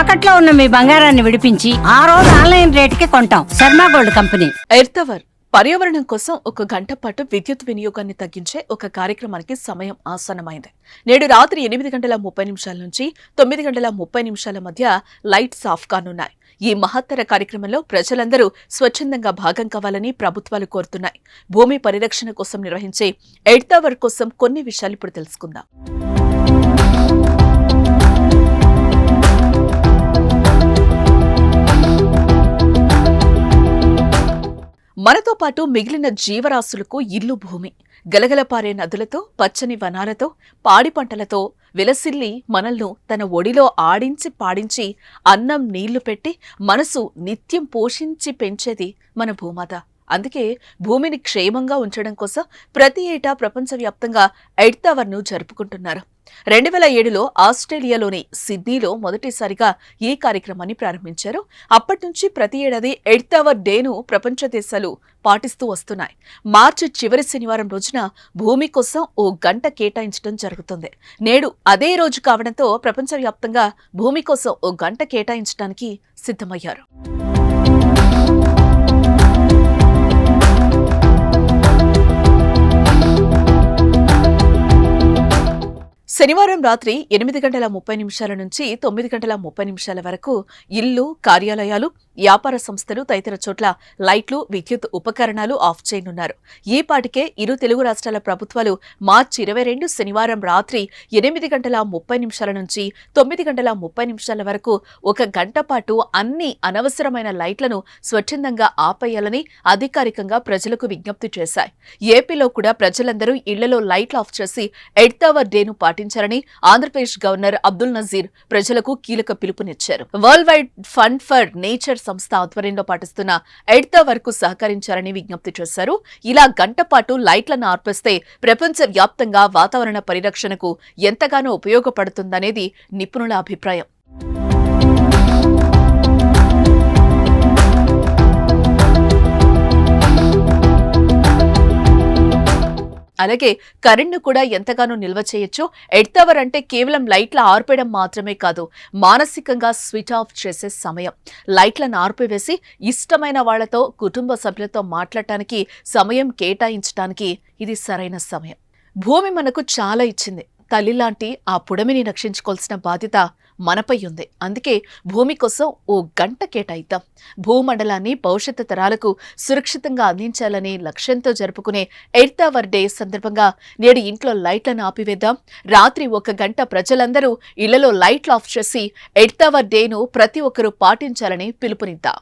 తాకట్లో ఉన్న మీ బంగారాన్ని విడిపించి ఆ రోజు ఆన్లైన్ రేటుకి కొంటాం. Sharma gold company. ఎర్తవర్ పర్యావరణం కోసం ఒక గంట పాటు విద్యుత్ వినియోగాన్ని తగ్గించే ఒక కార్యక్రమానికి సమయం ఆసన్నమైంది. నేడు రాత్రి ఎనిమిది గంటల ముప్పై నిమిషాల నుంచి తొమ్మిది గంటల ముప్పై నిమిషాల మధ్య లైట్స్ ఆఫ్ కానున్నాయి. ఈ మహత్తర కార్యక్రమంలో ప్రజలందరూ స్వచ్ఛందంగా భాగం కావాలని ప్రభుత్వాలు కోరుతున్నాయి. భూమి పరిరక్షణ కోసం నిర్వహించే ఎడ్తవర్ కోసం కొన్ని విషయాలు ఇప్పుడు తెలుసుకుందాం. మనతో పాటు మిగిలిన జీవరాశులకు ఇల్లు భూమి. గలగలపారే నదులతో పచ్చని వనాలతో పాడి పంటలతో విలసిల్లి మనల్ని తన ఒడిలో ఆడించి పాడించి అన్నం నీళ్ళు పెట్టి మనసు నిత్యం పోషించి పెంచేది మన భూమాత. అందుకే భూమిని క్షేమంగా ఉంచడం కోసం ప్రతి ఏటా ప్రపంచవ్యాప్తంగా ఎడ్తవర్ను జరుపుకుంటున్నారు. రెండు వేల ఏడులో ఆస్ట్రేలియాలోని సిడ్నీలో మొదటిసారిగా ఈ కార్యక్రమాన్ని ప్రారంభించారు. అప్పటి నుంచి ప్రతి ఏడాది ఎడ్త్ అవర్ డేను ప్రపంచ దేశాలు పాటిస్తూ వస్తున్నాయి. మార్చి చివరి శనివారం రోజున భూమి కోసం ఓ గంట కేటాయించడం జరుగుతుంది. నేడు అదే రోజు కావడంతో ప్రపంచవ్యాప్తంగా భూమి కోసం ఓ గంట కేటాయించడానికి సిద్ధమయ్యారు. శనివారం రాత్రి ఎనిమిది గంటల ముప్పై నిమిషాల నుంచి తొమ్మిది గంటల ముప్పై నిమిషాల వరకు ఇల్లు కార్యాలయాలు వ్యాపార సంస్థలు తదితర చోట్ల లైట్లు విద్యుత్ ఉపకరణాలు ఆఫ్ చేయనున్నారు. ఈ పాటికే ఇరు తెలుగు రాష్ట్రాల ప్రభుత్వాలు మార్చి ఇరవై రెండు శనివారం రాత్రి ఎనిమిది గంటల ముప్పై నిమిషాల నుంచి తొమ్మిది గంటల ముప్పై నిమిషాల వరకు ఒక గంట పాటు అన్ని అనవసరమైన లైట్లను స్వచ్ఛందంగా ఆపేయాలని అధికారికంగా ప్రజలకు విజ్ఞప్తి చేశాయి. ఏపీలో కూడా ప్రజలందరూ ఇళ్ళలో లైట్లు ఆఫ్ చేసి ఎడ్త్ అవర్ డేను పాటించారని ఆంధ్రప్రదేశ్ గవర్నర్ అబ్దుల్ నజీర్ ప్రజలకు కీలక పిలుపునిచ్చారు. World wide fund for nature సంస్థ ఆధ్వర్యంలో పాటిస్తున్న ఎడ్త వరకు సహకరించారని విజ్ఞప్తి చేశారు. ఇలా గంట పాటు లైట్లను ఆర్పిస్తే ప్రపంచ వ్యాప్తంగా వాతావరణ పరిరక్షణకు ఎంతగానో ఉపయోగపడుతుందనేది నిపుణుల అభిప్రాయం. అలాగే కరెంట్ను కూడా ఎంతగానో నిల్వ చేయొచ్చు. ఎడ్తవర్ అంటే కేవలం లైట్ల ఆర్పేయడం మాత్రమే కాదు మానసికంగా స్విచ్ ఆఫ్ చేసే సమయం. లైట్లను ఆర్పివేసి ఇష్టమైన వాళ్ళతో కుటుంబ సభ్యులతో మాట్లాడటానికి సమయం కేటాయించడానికి ఇది సరైన సమయం. భూమి మనకు చాలా ఇచ్చింది. తల్లి లాంటి ఆ పుడమిని రక్షించుకోవాల్సిన బాధ్యత మనపై ఉంది. అందుకే భూమి కోసం ఓ గంట కేటాయిద్దాం. భూమండలాన్ని భవిష్యత్తు తరాలకు సురక్షితంగా అందించాలనే లక్ష్యంతో జరుపుకునే ఎర్త్ అవర్ డే సందర్భంగా నేడు ఇంట్లో లైట్లను ఆపివేద్దాం. రాత్రి ఒక గంట ప్రజలందరూ ఇళ్ళలో లైట్లు ఆఫ్ చేసి ఎర్త్ అవర్ డేను ప్రతి ఒక్కరూ పాటించాలని పిలుపునిద్దాం.